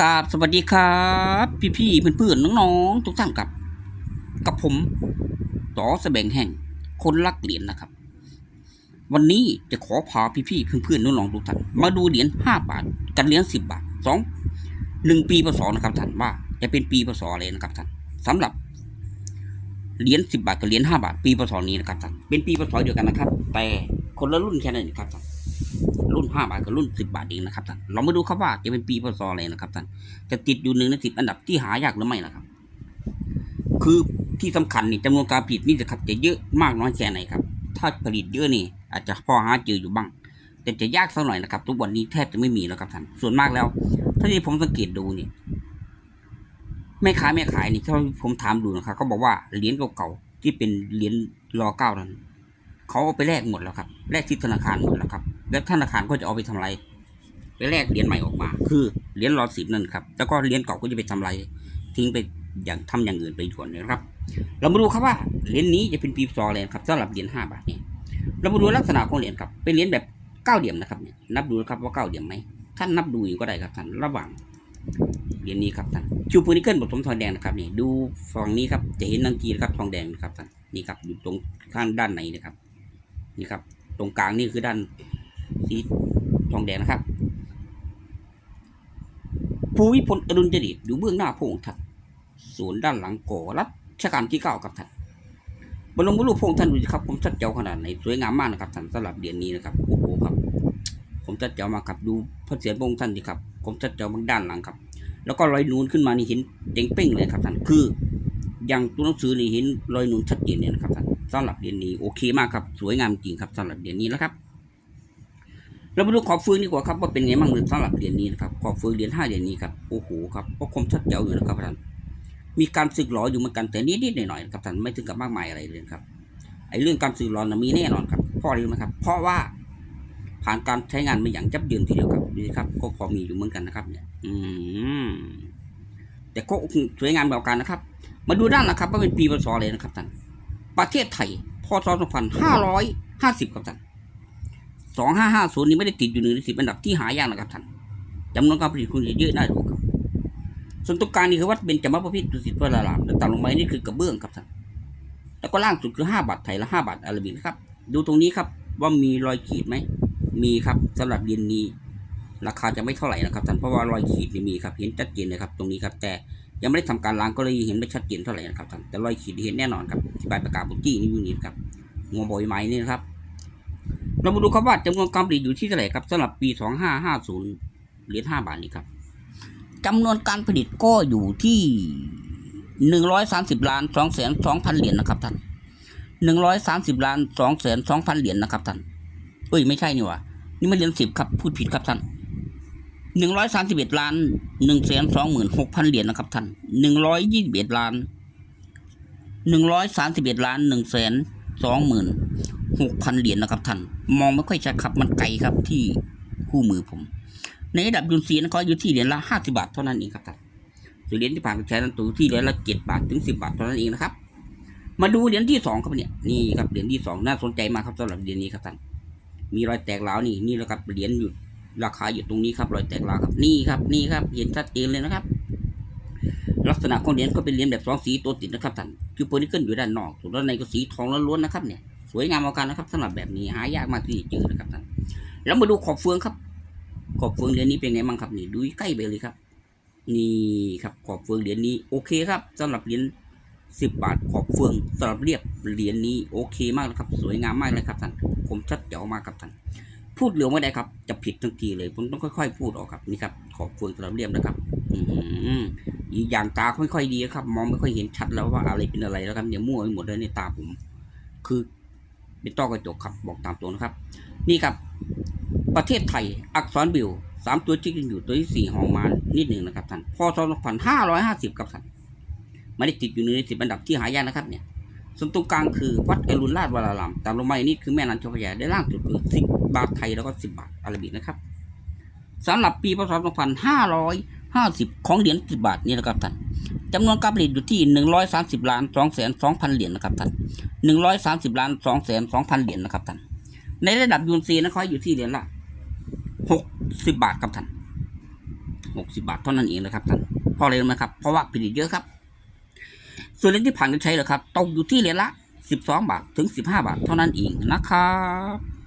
กราบสวัสดีครับ พี่ๆเพื่อนๆน้องๆทุกท่านครับกับผมต่อแสบงแห่งคนรักเหรียญนะครับ วันนี้จะขอพาพี่ๆเพื่อนๆน้องๆทุกท่านมาดูเหรียญห้าบาทกับเหรียญสิบบาทสองหนึ่งปีพศนะครับท่านว่า จะเป็นปีพศอะไรนะครับท่านสำหรับเหรียญสิบบาทกับเหรียญห้าบาท ปีพศนี้นะครับท่านเป็นปีพศเดียวกันนะครับ แต่คนละรุ่นแค่นั้นครับท่าน รุ่นห้าบาทกับรุ่นสิบาทเองนะครับท่านเรามาดูครับว่าจะเป็นปีพศอะไรนะครับท่านจะติดอยู่หนึ่งในสิบอันดับที่หายากหรือไม่นะครับ คือที่สำคัญนี่จำนวนการผลิตนี่จะครับจะเยอะมากน้อยแค่ไหนครับ ถ้าผลิตเยอะนี่ อาจจะพอหาเจออยู่บ้าง แต่จะยากสักหน่อยนะครับ ทุกวันนี้แทบจะไม่มีแล้วครับท่านส่วนมากแล้ว ถ้าที่ผมสังเกตดูนี่แม่ค้าแม่ขายนี่ถ้าผมถามดูนะครับเขาบอกว่าเหรียญเก่าๆที่เป็นเหรียญรอเก้านั้นเขาเอาไปแลกหมดแล้วครับแลกที่ธนาคารหมดแล้วครับ แล้วธนาคารก็จะเอาไปทำไรไปแลกเหรียญใหม่ออกมา คือเหรียญรอสิบนั่นครับ แล้วก็เหรียญเก่าก็จะไปทำไรทิ้งไปอย่างทำอย่างอื่นไปด่วนนะครับ เรามาดูครับว่าเหรียญนี้จะเป็นปีพศอะไรครับสำหรับเหรียญห้าบาทเนี่ยเรามาดูลักษณะของเหรียญครับ เป็นเหรียญแบบเก้าเหลี่ยมนะครับเนี่ยนับดูนะครับว่าเก้าเหลี่ยมไหมท่านนับดูอยู่ก็ได้ครับท่านระหว่างเหรียญนี้ครับท่านชูปูนิเกิลผสมทองแดงนะครับนี่ดูฝั่งนี้ครับจะเห็นนังกีนะครับทองแดงนะครับท่านนี่ครับอยู่ตรงข้างด้านในนะครับนี่ครับ ตรงกลางนี่คือด้าน สีทองแดงนะครับ ภูวิพลอดุลยเดชอยู่เบื้องหน้าพระองค์ท่านส่วนด้านหลังก่อรัชกาลที่เก้าครับท่านบรมรูปพระองค์ท่านดูสิครับผมชัดเจาขนาดไหนสวยงามมากนะครับท่านสำหรับเหรียญนี้นะครับโอ้โหครับ ผมชัดเจามาครับดูพระเศียรพระองค์ท่านดิครับผมชัดเจามากด้านหลังครับ แล้วก็รอยนูนขึ้นมานี่เห็นเจ๋งเป้งเลยครับท่านคืออย่างตัวหนังสือนี่เห็นรอยนูนชัดเจนเลยนะครับท่านสำหรับเหรียญนี้โอเคมากครับสวยงามจริงครับสำหรับเหรียญนี้นะครับ เรามาดูขอบฟืนดีกว่าครับว่าเป็นไงบ้างสำหรับเหรียญนี้นะครับขอบฟืนเหรียญห้าเหรียญนี้ครับโอ้โหครับก็คมชัดเจ๋วอยู่นะครับท่านมีการสึกหรออยู่เหมือนกันแต่นิดๆหน่อยๆครับท่านไม่ถึงกับมากมายอะไรเลยครับไอ้เรื่องการสึกหรอนะมีแน่นอนครับเพราะอะไรรู้ไหมครับ เพราะว่าผ่านการใช้งานมาอย่างจับยืนทีเดียวครับนี่ครับ ก็พอมีอยู่เหมือนกันนะครับ เนี่ย อืมแต่ก็สวยงามแบบกันนะครับ มาดูด้านนะครับว่าเป็นปีพศอะไรนะครับท่านประเทศไทยพศ2550ครับท่าน สองห้าห้าศูนย์นี้ไม่ได้ติดอยู่หนึ่งในสิบอันดับที่หายากนะครับท่านจำนวนการผลิตคุณจะเยอะน่าดูครับส่วนตรงกลางนี่คือวัดเป็นจำมาประเภทดุสิตวรารามแล้วต่ำลงไปนี่คือกระเบื้องครับท่านแล้วก็ล่างสุดคือห้าบาทไทยและห้าบาทอาราบิกนครับ ดูตรงนี้ครับว่ามีรอยขีดไหมมีครับสำหรับเดือนนี้ ราคาจะไม่เท่าไหร่นะครับท่านเพราะว่ารอยขีดนี่มีครับเห็นชัดเจนเลยครับ ตรงนี้ครับ แต่ยังไม่ได้ทำการล้างก็เลยเห็นไม่ชัดเจนเท่าไหร่นะครับท่านแต่รอยขีดเห็นแน่นอนครับที่ใบประกาศบุจี้นี่อยู่นี่ครับหัวบอยไม้นี่นะครับ เรามาดูครับว่าจำนวนการผลิตอยู่ที่เท่าไหร่ครับสำหรับปี 2550เหรียญ5บาทนี้ครับจำนวนการผลิตก็อยู่ที่130ล้าน2แสน2พันเหรียญนะครับท่าน130ล้าน2แสน2พันเหรียญนะครับท่านเอ้ยไม่ใช่นี่ว่านี่มันเหรียญ10ครับพูดผิดครับท่าน131ล้าน1แสน26พันเหรียญนะครับท่าน121ล้าน131ล้าน1แสน20,000 หกพันเหรียญนะครับท่าน มองไม่ค่อยชัดครับมันไกลครับที่คู่มือผม ในระดับยุนซีนะก็อยู่ที่เหรียญละห้าสิบาทเท่านั้นเองครับท่านส่วนเหรียญที่ผ่านการใช้นั้นตัวที่เหรียญละเจ็ดบาทถึงสิบบาทเท่านั้นเองนะครับ มาดูเหรียญที่สองครับเนี่ยนี่ครับเหรียญที่สองน่าสนใจมากครับสำหรับเหรียญนี้ครับท่านมีรอยแตกร้าวนี่นี่แหละครับเหรียญอยู่ราคาอยู่ตรงนี้ครับรอยแตกร้าวครับนี่ครับนี่ครับเห็นชัดเจนเลยนะครับ ลักษณะของเหรียญก็เป็นเหรียญแบบสองสีตัวติดนะครับท่านคือโพนิเกิลอยู่ด้านนอกส่วนด้านในก็สีทองล้วนๆนะครับเนี่ย สวยงามเอากันนะครับสำหรับแบบนี้หายากมากที่จะเจอนะครับท่านแล้วมาดูขอบเฟืองครับ ขอบเฟืองเหรียญนี้เป็นไงบ้างครับนี่ดูใกล้ไปเลยครับ นี่ครับขอบเฟืองเหรียญนี้โอเคครับสำหรับเหรียญสิบบาทขอบเฟืองสำหรับเรียบเหรียญนี้โอเคมากนะครับ สวยงามมากเลยครับท่านผมชัดเจ๋วมากครับท่านพูดเร็วไม่ได้ครับ จะผิดทันทีเลยผมต้องค่อย ๆ พูดออกครับนี่ครับขอบเฟืองสำหรับเรียบนะครับ อืมอีกอย่างตาค่อยๆดีครับ มองไม่ค่อยเห็นชัดแล้วว่าอะไรเป็นอะไรแล้วครับเนี่ยมั่วไปหมดเลยในตาผม คือ เป็นต้อกระจกครับบอกตามตัวนะครับ นี่ครับ ประเทศไทยอักษรบิวสามตัวจิ๊กยังอยู่ตัวที่สี่หองมานนิดหนึ่งนะครับท่านพศสองพันห้าร้อยห้าสิบครับท่านไม่ได้ติดอยู่ในสิบอันดับที่หายากนะครับเนี่ยส่วนตรงกลางคือวัดเอรุณราชวรารามตามลงมาอีกนี่คือแม่นันทพยาได้ล่างสุดคือสิบบาทไทยแล้วก็สิบบาทอาราบิกนะครับสำหรับปีพศสองพันห้าร้อยห้าสิบของเหรียญสิบบาทนี่นะครับท่าน จำนวนการผลิตอยู่ที่หนึ่งร้อยสามสิบล้านสองแสนสองพันเหรียญนะครับท่านหนึ่งร้อยสามสิบล้านสองแสนสองพันเหรียญนะครับท่าน ในระดับยูนซีนะครับอยู่ที่เหรียญละหกสิบาทครับท่านหกสิบาทเท่านั้นเองนะครับท่านเพราะอะไรรู้ไหมครับ เพราะว่าผลิตเยอะครับ ส่วนเหรียญที่ผ่านการใช้เหรอครับตกอยู่ที่เหรียญละสิบาทถึงสิบห้าบาทเท่านั้นเองนะครับ